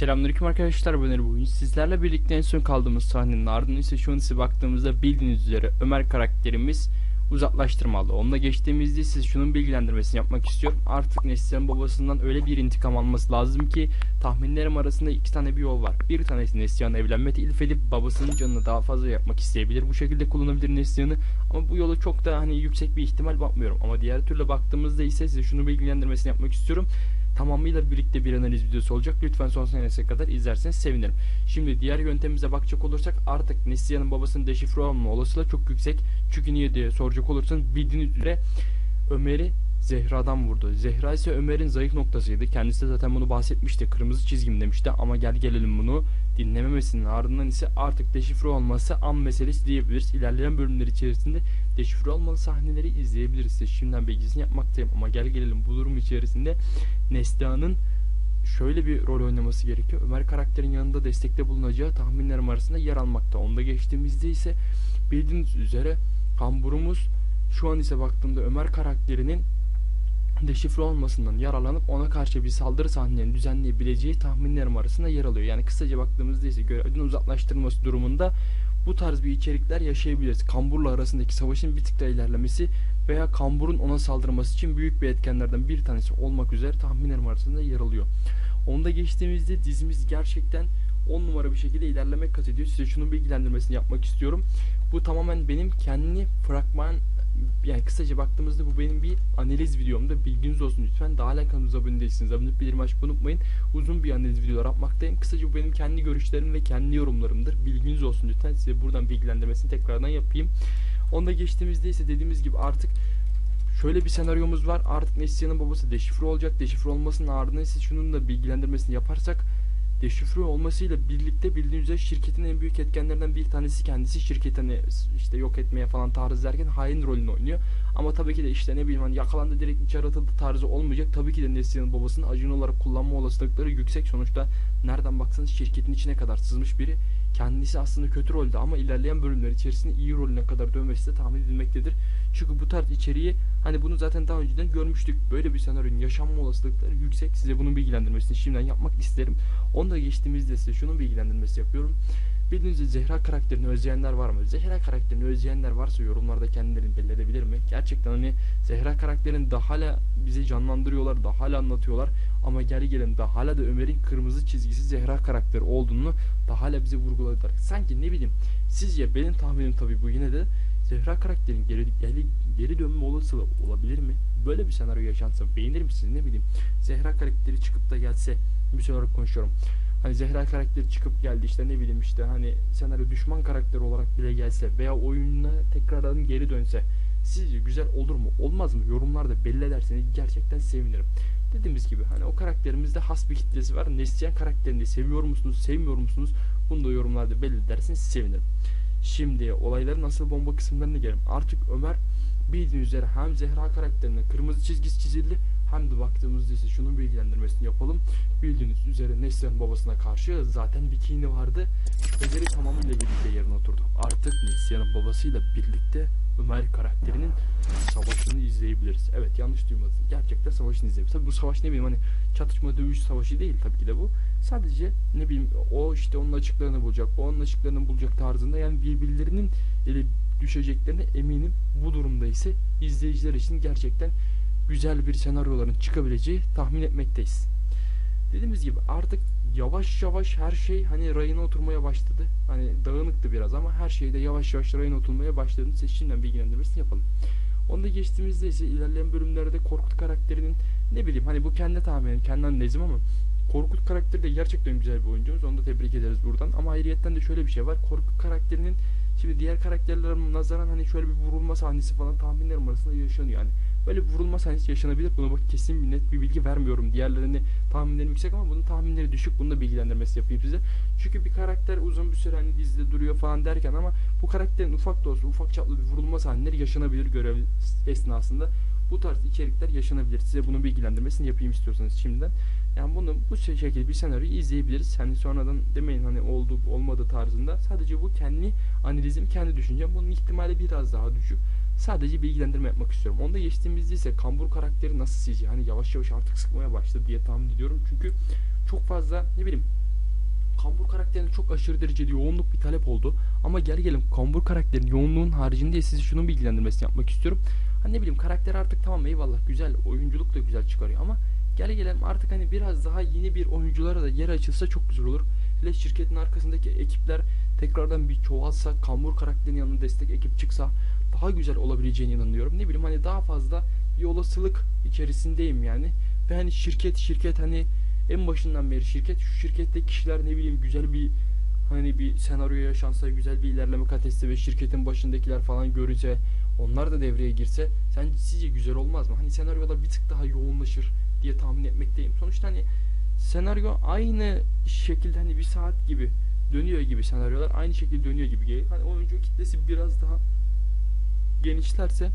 Selamünaleyküm arkadaşlar ben bugün sizlerle birlikte en son kaldığımız sahnenin ardından ise şu an ise baktığımızda bildiğiniz üzere Ömer karakterimiz uzaklaştırmalı. Onunla geçtiğimizde size şunun bilgilendirmesini yapmak istiyorum. Artık Neslihan babasından öyle bir intikam alması lazım ki tahminlerim arasında iki tane bir yol var. Bir tanesi Neslihan'ı evlenme teklif edip babasının canını daha fazla yapmak isteyebilir. Bu şekilde kullanabilir Neslihan'ı ama bu yolu çok da hani yüksek bir ihtimal bakmıyorum. Ama diğer türlü baktığımızda ise size şunu bilgilendirmesini yapmak istiyorum tamamıyla birlikte bir analiz videosu olacak. Lütfen son senesine kadar izlerseniz sevinirim. Şimdi diğer yöntemimize bakacak olursak artık Neslihan'ın babasının deşifre olma olasılığı çok yüksek. Çünkü niye diye soracak olursanız bildiğiniz üzere Ömer'i Zehra'dan vurdu. Zehra ise Ömer'in zayıf noktasıydı. Kendisi de zaten bunu bahsetmişti. Kırmızı çizgim demişti ama gel gelelim bunu dinlememesinin ardından ise artık deşifre olması an meselesi diyebiliriz. İlerleyen bölümler içerisinde deşifre olmalı sahneleri izleyebiliriz. Size şimdiden bilgisini yapmaktayım ama gel gelelim bu durum içerisinde Neslihan'ın şöyle bir rol oynaması gerekiyor. Ömer karakterin yanında destekte bulunacağı tahminlerim arasında yer almakta. Onda geçtiğimizde ise bildiğiniz üzere kamburumuz şu an ise baktığımda Ömer karakterinin deşifre olmasından yararlanıp ona karşı bir saldırı sahnelerini düzenleyebileceği tahminlerim arasında yer alıyor. Yani kısaca baktığımızda ise görevden uzaklaştırılması durumunda bu tarz bir içerikler yaşayabiliriz. Kamburla arasındaki savaşın bir tık daha ilerlemesi veya kamburun ona saldırması için büyük bir etkenlerden bir tanesi olmak üzere tahminlerim arasında yer alıyor. Onda geçtiğimizde dizimiz gerçekten 10 numara bir şekilde ilerlemek kat ediyor. Size şunun bilgilendirmesini yapmak istiyorum. Bu tamamen benim kendi fragman yani kısaca baktığımızda bu benim bir analiz videomda bilginiz olsun lütfen. Daha hala kanalımıza abone değilsiniz. Abone bildirim açmayı unutmayın. Uzun bir analiz videolar yapmaktayım. Kısaca bu benim kendi görüşlerim ve kendi yorumlarımdır. Bilginiz olsun lütfen. Size buradan bilgilendirmesini tekrardan yapayım. Onda geçtiğimizde ise dediğimiz gibi artık şöyle bir senaryomuz var. Artık Neslihan'ın babası deşifre olacak. Deşifre olmasının ardından ise şunun da bilgilendirmesini yaparsak deşifre olmasıyla birlikte bildiğiniz üzere şirketin en büyük etkenlerinden bir tanesi kendisi şirketini işte yok etmeye falan taarruz ederken hain rolünü oynuyor. Ama tabii ki de işte ne bileyim hani yakalandı direkt içeri atıldı tarzı olmayacak. Tabii ki de Neslihan'ın babasının acın olarak kullanma olasılıkları yüksek. Sonuçta nereden baksanız şirketin içine kadar sızmış biri. Kendisi aslında kötü rolde ama ilerleyen bölümler içerisinde iyi rolüne kadar dönmesi de tahmin edilmektedir. Çünkü bu tarz içeriği hani bunu zaten daha önceden görmüştük. Böyle bir senaryonun yaşanma olasılıkları yüksek. Size bunun bilgilendirmesini şimdiden yapmak isterim. Onu da geçtiğimizde size şunun bilgilendirmesi yapıyorum. Bildiğiniz üzere Zehra karakterini özleyenler var mı? Zehra karakterini özleyenler varsa yorumlarda kendilerini belli edebilir mi? Gerçekten hani Zehra karakterini daha hala bize canlandırıyorlar, daha hala anlatıyorlar. Ama geri gelin daha hala da Ömer'in kırmızı çizgisi Zehra karakteri olduğunu daha hala bize vurguladılar. Sanki ne bileyim sizce benim tahminim tabii bu yine de Zehra karakterin geri, geri, geri dönme olasılığı olabilir mi? Böyle bir senaryo yaşansa beğenir misiniz ne bileyim. Zehra karakteri çıkıp da gelse bir şey olarak konuşuyorum. Hani Zehra karakteri çıkıp geldi işte ne bileyim işte hani senaryo düşman karakteri olarak bile gelse veya oyununa tekrardan geri dönse sizce güzel olur mu olmaz mı yorumlarda belli ederseniz gerçekten sevinirim. Dediğimiz gibi hani o karakterimizde has bir kitlesi var. Neslihan karakterini seviyor musunuz sevmiyor musunuz bunu da yorumlarda belli ederseniz sevinirim. Şimdi olayların nasıl bomba kısımlarına gelelim. Artık Ömer bildiğiniz üzere hem Zehra karakterine kırmızı çizgisi çizildi hem de baktığımızda ise şunun bilgilendirmesini yapalım. Bildiğiniz üzere Neslihan babasına karşı zaten bir kini vardı. Şüpheleri tamamıyla birlikte yerine oturdu. Artık Neslihan'ın babasıyla birlikte Ömer karakterinin savaşını izleyebiliriz. Evet yanlış duymadınız. Gerçekten savaşını izleyebiliriz. Tabi bu savaş ne bileyim hani çatışma dövüş savaşı değil tabii ki de bu. Sadece ne bileyim o işte onun açıklarını bulacak, o onun açıklarını bulacak tarzında yani birbirlerinin ele düşeceklerine eminim. Bu durumda ise izleyiciler için gerçekten güzel bir senaryoların çıkabileceği tahmin etmekteyiz. Dediğimiz gibi artık yavaş yavaş her şey hani rayına oturmaya başladı. Hani dağınıktı biraz ama her şeyde yavaş yavaş rayına oturmaya başladığını size şimdiden bilgilendirmesini yapalım. Onu da geçtiğimizde ise ilerleyen bölümlerde Korkut karakterinin ne bileyim hani bu kendi tahminim, kendi analizim ama Korkut karakteri de gerçekten güzel bir oyuncumuz. Onu da tebrik ederiz buradan. Ama ayrıyetten de şöyle bir şey var. Korkut karakterinin şimdi diğer karakterlere nazaran hani şöyle bir vurulma sahnesi falan tahminlerim arasında yaşanıyor yani. Böyle bir vurulma sahnesi yaşanabilir. Buna bak kesin bir net bir bilgi vermiyorum. Diğerlerini tahminlerim yüksek ama bunun tahminleri düşük. Bunu da bilgilendirmesi yapayım size. Çünkü bir karakter uzun bir süre hani dizide duruyor falan derken ama bu karakterin ufak da olsa ufak çaplı bir vurulma sahneleri yaşanabilir görev esnasında. Bu tarz içerikler yaşanabilir. Size bunu bilgilendirmesini yapayım istiyorsanız şimdiden. Yani bunu bu şekilde bir senaryoyu izleyebiliriz. Hani sonradan demeyin hani oldu olmadı tarzında. Sadece bu kendi analizim, kendi düşüncem. Bunun ihtimali biraz daha düşük. Sadece bilgilendirme yapmak istiyorum. Onda geçtiğimizde ise Kambur karakteri nasıl sizce? Hani yavaş yavaş artık sıkmaya başladı diye tahmin ediyorum. Çünkü çok fazla ne bileyim Kambur karakterine çok aşırı derecede yoğunluk bir talep oldu. Ama gel gelin Kambur karakterin yoğunluğun haricinde size şunun bilgilendirmesini yapmak istiyorum. Hani ne bileyim karakter artık tamam eyvallah güzel oyunculuk da güzel çıkarıyor ama gel gelelim artık hani biraz daha yeni bir oyunculara da yer açılsa çok güzel olur. Hele şirketin arkasındaki ekipler tekrardan bir çoğalsa, Kambur karakterinin yanına destek ekip çıksa daha güzel olabileceğine inanıyorum. Ne bileyim hani daha fazla bir olasılık içerisindeyim yani. Ve hani şirket şirket hani en başından beri şirket şu şirkette kişiler ne bileyim güzel bir hani bir senaryo yaşansa güzel bir ilerleme kat etse ve şirketin başındakiler falan görünse onlar da devreye girse sen sizce güzel olmaz mı? Hani senaryolar bir tık daha yoğunlaşır diye tahmin etmekteyim. Sonuçta hani senaryo aynı şekilde hani bir saat gibi dönüyor gibi senaryolar aynı şekilde dönüyor gibi geliyor. Hani oyuncu kitlesi biraz daha genişlerse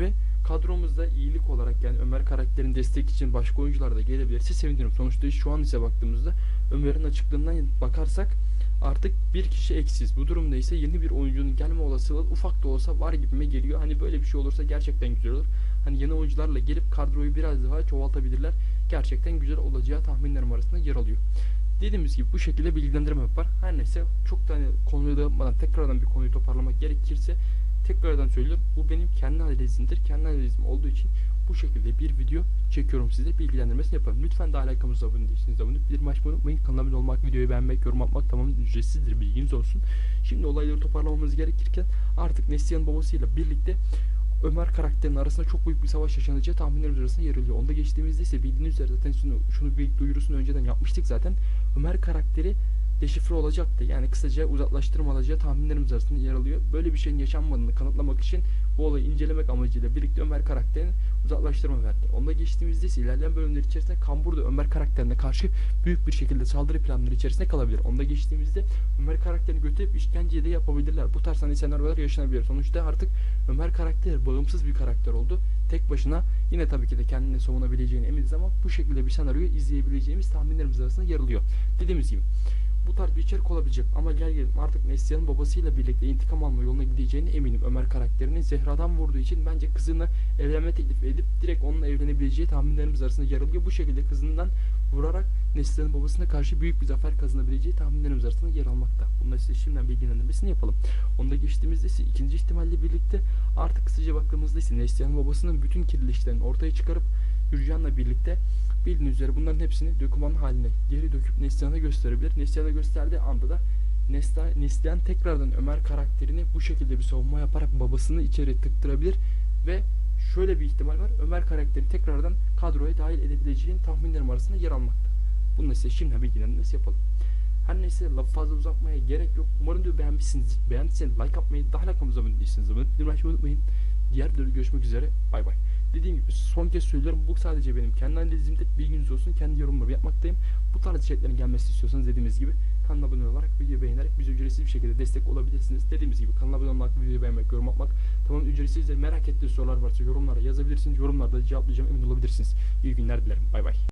ve kadromuzda iyilik olarak yani Ömer karakterin destek için başka oyuncular da gelebilirse sevinirim. Sonuçta şu an ise baktığımızda Ömer'in açıklığından bakarsak artık bir kişi eksiz. Bu durumda ise yeni bir oyuncunun gelme olasılığı ufak da olsa var gibime geliyor. Hani böyle bir şey olursa gerçekten güzel olur. Hani yeni oyuncularla gelip kadroyu biraz daha çoğaltabilirler. Gerçekten güzel olacağı tahminlerim arasında yer alıyor. Dediğimiz gibi bu şekilde bilgilendirme var. Her neyse çok da hani konuyu dağıtmadan tekrardan bir konuyu toparlamak gerekirse tekrardan söylüyorum. Bu benim kendi analizimdir. Kendi analizim olduğu için bu şekilde bir video çekiyorum size. Bilgilendirmesini yapalım. Lütfen daha alakamıza abone değilsiniz. Abone bildirim açmayı unutmayın. Kanala abone olmak, videoyu beğenmek, yorum atmak tamamen ücretsizdir. Bilginiz olsun. Şimdi olayları toparlamamız gerekirken artık Neslihan babasıyla birlikte Ömer karakterinin arasında çok büyük bir savaş yaşanacağı tahminlerimiz arasında yer alıyor. Onda geçtiğimizde ise bildiğiniz üzere zaten şunu, şunu bir duyurusunu önceden yapmıştık zaten. Ömer karakteri deşifre olacaktı. Yani kısaca uzaklaştırmalacağı tahminlerimiz arasında yer alıyor. Böyle bir şeyin yaşanmadığını kanıtlamak için bu olayı incelemek amacıyla birlikte Ömer karakterini uzaklaştırma verdi. Onda geçtiğimizde ise ilerleyen bölümler içerisinde Kambur da Ömer karakterine karşı büyük bir şekilde saldırı planları içerisinde kalabilir. Onda geçtiğimizde Ömer karakterini götürüp işkenceyi de yapabilirler. Bu tarz hani senaryolar yaşanabilir. Sonuçta artık Ömer karakteri bağımsız bir karakter oldu. Tek başına yine tabii ki de kendini savunabileceğine eminiz ama bu şekilde bir senaryoyu izleyebileceğimiz tahminlerimiz arasında yer alıyor. Dediğimiz gibi bu tarz bir içerik olabilecek ama gel gelelim artık Neslihan'ın babasıyla birlikte intikam alma yoluna gideceğine eminim Ömer karakterinin Zehra'dan vurduğu için bence kızını evlenme teklif edip direkt onunla evlenebileceği tahminlerimiz arasında yer alıyor. Bu şekilde kızından vurarak Neslihan'ın babasına karşı büyük bir zafer kazanabileceği tahminlerimiz arasında yer almakta. Bunları size şimdiden bilgilendirmesini yapalım. Onda geçtiğimizde ise ikinci ihtimalle birlikte artık kısaca baktığımızda ise Neslihan'ın babasının bütün kirli ortaya çıkarıp Gürcan'la birlikte bildiğiniz üzere bunların hepsini doküman haline geri döküp Neslihan'a gösterebilir. Neslihan'a gösterdiği anda da Neslihan, tekrardan Ömer karakterini bu şekilde bir savunma yaparak babasını içeri tıktırabilir ve şöyle bir ihtimal var. Ömer karakteri tekrardan kadroya dahil edebileceğin tahminlerim arasında yer almakta. Bunu da size şimdiden bilgilendirmesi yapalım. Her neyse lafı fazla uzatmaya gerek yok. Umarım diyor beğenmişsiniz. Beğendiyseniz like atmayı, daha alakamıza abone değilseniz abone olmayı unutmayın. Diğer videoda görüşmek üzere. Bay bay. Dediğim gibi son kez söylüyorum bu sadece benim kendi analizimde bilginiz olsun kendi yorumlarımı yapmaktayım. Bu tarz içeriklerin gelmesini istiyorsanız dediğimiz gibi kanala abone olarak videoyu beğenerek bize ücretsiz bir şekilde destek olabilirsiniz. Dediğimiz gibi kanala abone olmak, videoyu beğenmek, yorum atmak tamam ücretsizdir. Merak ettiğiniz sorular varsa yorumlara yazabilirsiniz. Yorumlarda cevaplayacağım emin olabilirsiniz. İyi günler dilerim. Bay bay.